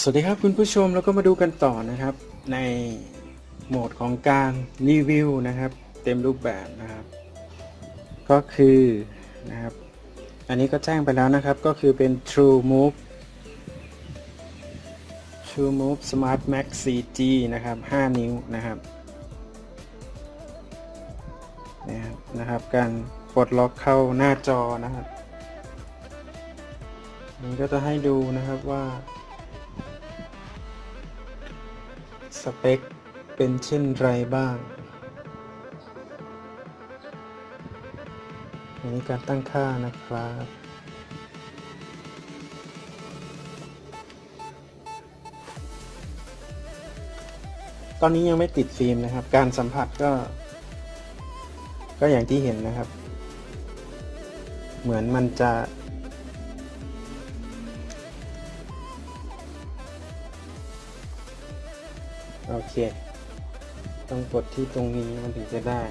สวัสดีครับคุณผู้ชมแล้วก็มาดูกันต่อนะครับ ในโหมดของการรีวิวนะครับ เต็มรูปแบบนะครับ ก็คือนะครับ อันนี้ก็แจ้งไปแล้วนะครับก็คือเป็น True Move True Move Smart Max 4G นะครับ 5 นิ้วนะครับนะครับนะครับ การปลดล็อกเข้าหน้าจอนะครับอันนี้ก็จะให้ดูนะครับว่า สเปค เป็นเช่นไรบ้าง อันนี้การตั้งค่านะครับตอนนี้ยังไม่ติดฟิล์มนะครับ การสัมผัสก็ ก็อย่างที่เห็นนะครับ เหมือนมันจะ โอเค ต้องกดที่ตรงนี้มันถึงจะได้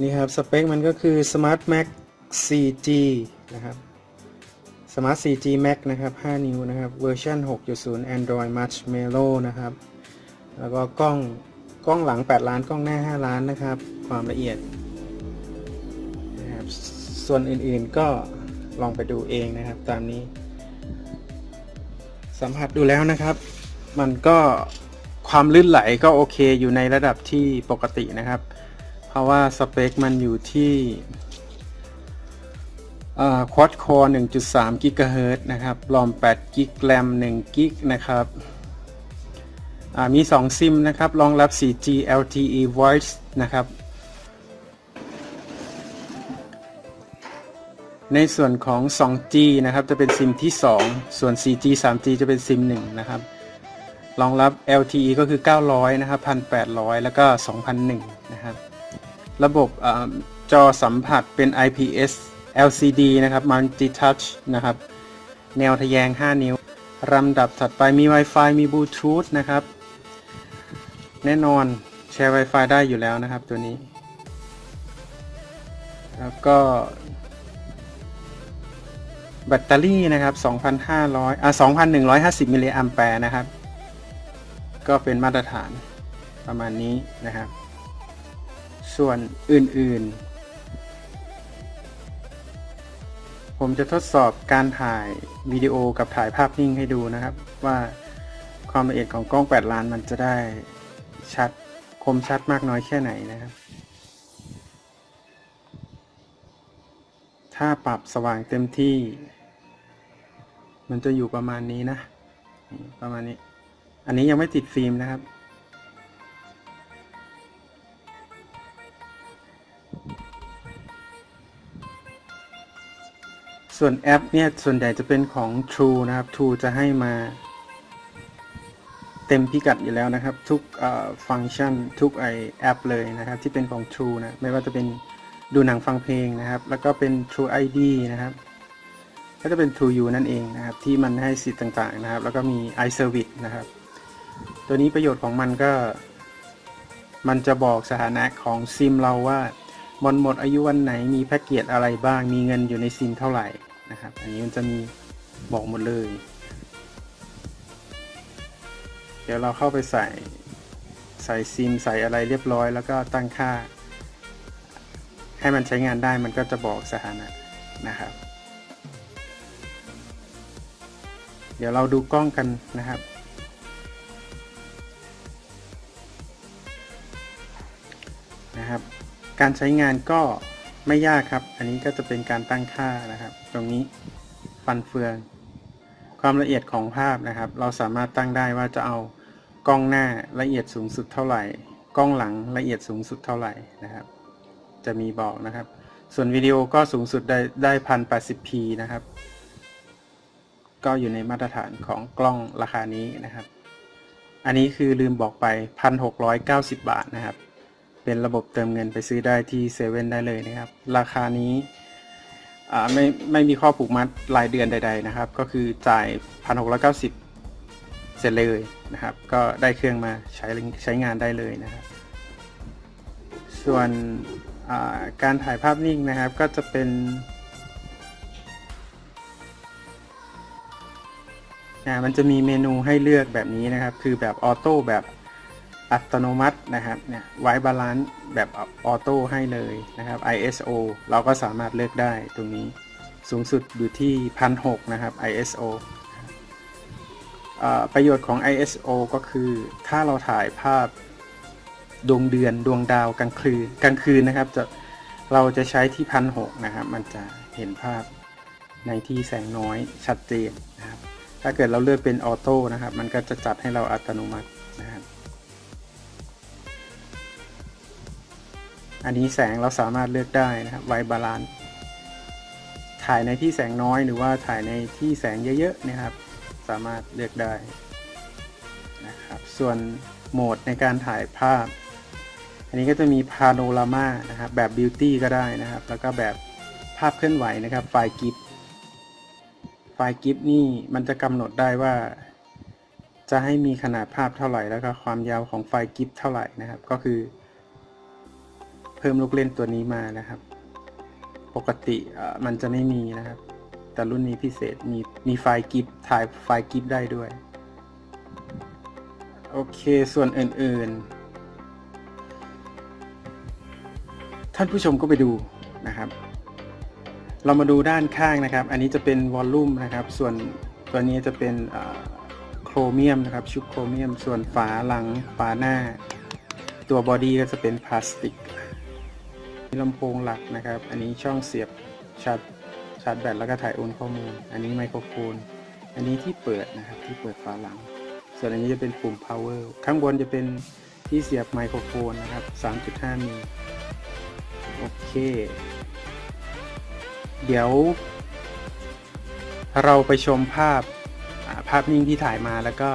นี่ครับ สเปคมันก็คือ Smart Max 4G นะครับ Smart 4G Max นะครับ 5 นิ้วนะครับ เวอร์ชัน6.0 Android Marshmallow นะครับ แล้วก็กล้องกล้องหลัง 8 ล้านกล้องหน้า 5 ล้านนะครับ ความละเอียด ส่วนอื่นๆก็ลองไปดูเองนะครับตามนี้ สัมผัสดูแล้วนะครับ มันก็ความลื่นไหลก็โอเคอยู่ในระดับที่ปกตินะครับ เพราะว่าสเปคมันอยู่ที่ควอดคอร์1.3กิกะเฮิรตนะครับรอม8กิกแรม1กิกนะครับมี 2 ซิมนะครับ รองรับ 4G LTE Voice นะครับ ในส่วนของ 2G นะครับ จะเป็นซิมที่ 2 ส่วน 4G 3G จะเป็นซิม 1 นะครับ รองรับ LTE ก็คือ 900 นะครับ 1,800 แล้วก็ 2,001 นะครับ ระบบอาจอสัมผัสเป็น IPS LCD นะครับ Multi Touch นะครับ แนวทะแยง 5 นิ้วลำดับถัดไปมี Wi-Fi มี Bluetooth นะครับ แน่นอนแชร์ Wi-Fi ได้อยู่แล้วนะครับตัวนี้ แล้วก็ แบตเตอรี่นะครับ 2,500 อะ 2,150 มิลลิแอมแปร์นะครับ ก็เป็นมาตรฐานประมาณนี้นะครับ ส่วนอื่นๆ ผมจะทดสอบการถ่ายวิดีโอกับถ่ายภาพนิ่งให้ดูนะครับ ว่าความละเอียดของกล้อง 8 ล้านมันจะได้ชัดคมชัดมากน้อยแค่ไหนนะครับ ถ้าปรับสว่างเต็มที่ มันจะอยู่ประมาณนี้นะ ประมาณนี้ อันนี้ยังไม่ติดฟิล์มนะครับ ส่วนแอปเนี่ย ส่วนใหญ่จะเป็นของ True นะครับ True จะให้มาเต็มพิกัดอยู่แล้วนะครับ ทุกฟังก์ชันทุกไอแอปเลยนะครับ ที่เป็นของ True นะ ไม่ว่าจะเป็นดูหนังฟังเพลงนะครับ แล้วก็เป็น True ID นะครับ ก็จะเป็น True U นั่นเองนะครับ ที่มันให้สิทธิ์ต่างๆนะครับ แล้วก็มี iService นะครับ ตัวนี้ประโยชน์ของมันก็ มันจะบอกสถานะของซิมเราว่ามันหมดอายุวันไหนมีแพ็กเกจอะไรบ้าง มีเงินอยู่ในซิมเท่าไหร่นะครับ อันนี้มันจะมีบอกหมดเลย เดี๋ยวเราเข้าไปใส่ใส่ซิมใส่อะไรเรียบร้อย แล้วก็ตั้งค่า ให้มันใช้งานได้มันก็จะบอกสถานะนะครับ เดี๋ยวเราดูกล้องกันนะครับ นะครับ การใช้งานก็ไม่ยากครับ อันนี้ก็จะเป็นการตั้งค่านะครับ ตรงนี้ฟันเฟือง ความละเอียดของภาพนะครับ เราสามารถตั้งได้ว่าจะเอากล้องหน้าละเอียดสูงสุดเท่าไหร่ กล้องหลังละเอียดสูงสุดเท่าไหร่นะครับ จะมีบอกนะครับ ส่วนวิดีโอก็สูงสุดได้ได้พันแปดสิบพีนะครับ ก็อยู่ในมาตรฐานของกล้องราคานี้นะครับ อันนี้คือลืมบอกไป 1,690 บาทนะครับ เป็นระบบเติมเงินไปซื้อได้ที่เซเว่นได้เลยนะครับ ราคานี้ไม่ไม่มีข้อผูกมัดรายเดือนใด ๆนะครับ ก็คือจ่าย 1,690 เสร็จเลยนะครับ ก็ได้เครื่องมาใช้ใช้งานได้เลยนะครับ ส่วนการถ่ายภาพนิ่งนะครับก็จะเป็น อ่ามันจะมีเมนูให้เลือกแบบนี้นะครับ คือแบบออโต้แบบอัตโนมัตินะครับเนี่ยไว้บาลานซ์แบบออโต้ให้เลยนะครับ ISO เราก็สามารถเลือกได้ตรงนี้สูงสุดอยู่ที่1,600นะครับ ISO ประโยชน์ของ ISO ก็คือถ้าเราถ่ายภาพดวงเดือนดวงดาวกลางคืนกลางคืนนะครับจะเราจะใช้ที่พันหกนะครับ มันจะเห็นภาพในที่แสงน้อยชัดเจนนะครับ ถ้าเกิดเราเลือกเป็นออโต้นะครับ มันก็จะจัดให้เราอัตโนมัตินะครับ อันนี้แสงเราสามารถเลือกได้นะครับไวบาลานซ์ถ่ายในที่แสงน้อยหรือว่าถ่ายในที่แสงเยอะๆนะครับ สามารถเลือกได้นะครับ ส่วนโหมดในการถ่ายภาพ อันนี้ก็จะมีพาโนรามานะครับ แบบบิวตี้ก็ได้นะครับ แล้วก็แบบภาพเคลื่อนไหวนะครับ ไฟล์กิฟ ไฟล์กิฟนี่มันจะกำหนดได้ว่า จะให้มีขนาดภาพเท่าไหร่แล้วก็ความยาวของไฟล์กิฟเท่าไหร่นะครับ ก็คือ เพิ่มลูกเล่นตัวนี้มานะครับ ปกติมันจะไม่มีนะครับ แต่รุ่นนี้พิเศษมีมีไฟล์กิฟถ่ายไฟล์กิฟได้ด้วย โอเคส่วนอื่นๆ ท่านผู้ชมก็ไปดูนะครับ เรามาดูด้านข้างนะครับ อันนี้จะเป็นวอลลุ่มนะครับ ส่วนตัวนี้จะเป็นโครเมียมนะครับ ชุบโครเมียม ส่วนฝาหลังฝาหน้า ตัวบอดี้ก็จะเป็นพลาสติกมีลำโพงหลักนะครับ อันนี้ช่องเสียบชาร์จชาร์จแบตแล้วก็ถ่ายโอนข้อมูล อันนี้ไมโครโฟน อันนี้ที่เปิดนะครับที่เปิดฝาหลัง ส่วนอันนี้จะเป็นปุ่ม power ข้างบนจะเป็นที่เสียบไมโครโฟนนะครับ 3.5มิลโอเค เดี๋ยว เราไปชมภาพภาพนิ่งที่ถ่ายมาแล้วก็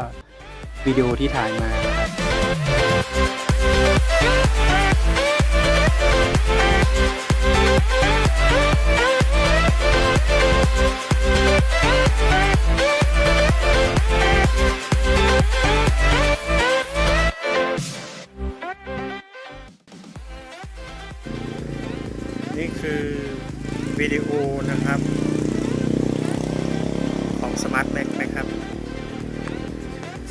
วิดีโอที่ถ่ายมานะครับนี่คือ วิดีโอนะครับ ของ Smart Max นะครับ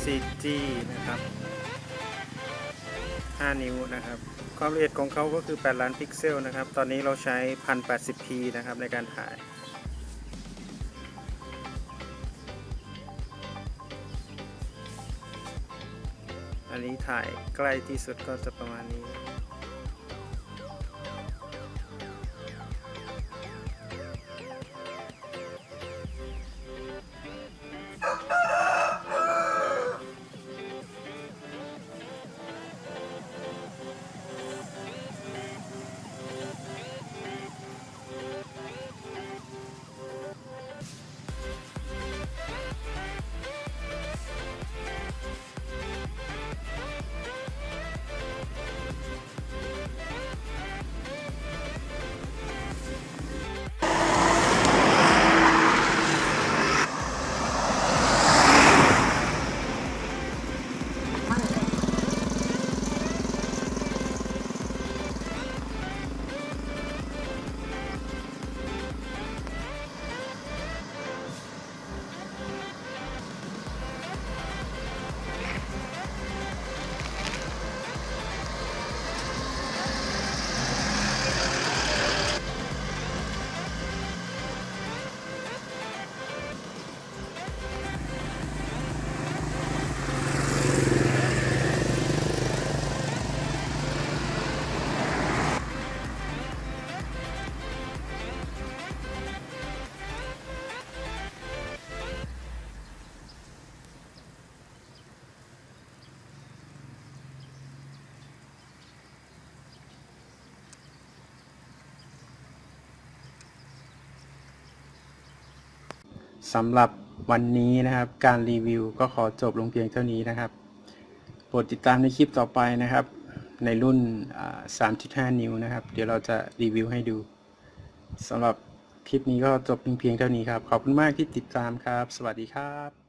4G นะครับ 5 นิ้วนะครับ ความละเอียดของเขาก็คือ 8 ล้านพิกเซลนะครับ ตอนนี้เราใช้ 1080p นะครับในการถ่ายอันนี้ถ่ายใกล้ที่สุดก็จะประมาณนี้ สำหรับวันนี้นะครับ การรีวิวก็ขอจบลงเพียงเท่านี้นะครับโปรดติดตามในคลิปต่อไปนะครับ ในรุ่น 3.5 นิ้วนะครับ เดี๋ยวเราจะรีวิวให้ดูสำหรับคลิปนี้ก็จบเพียงเท่านี้ครับ ขอบคุณมากที่ติดตามครับ สวัสดีครับ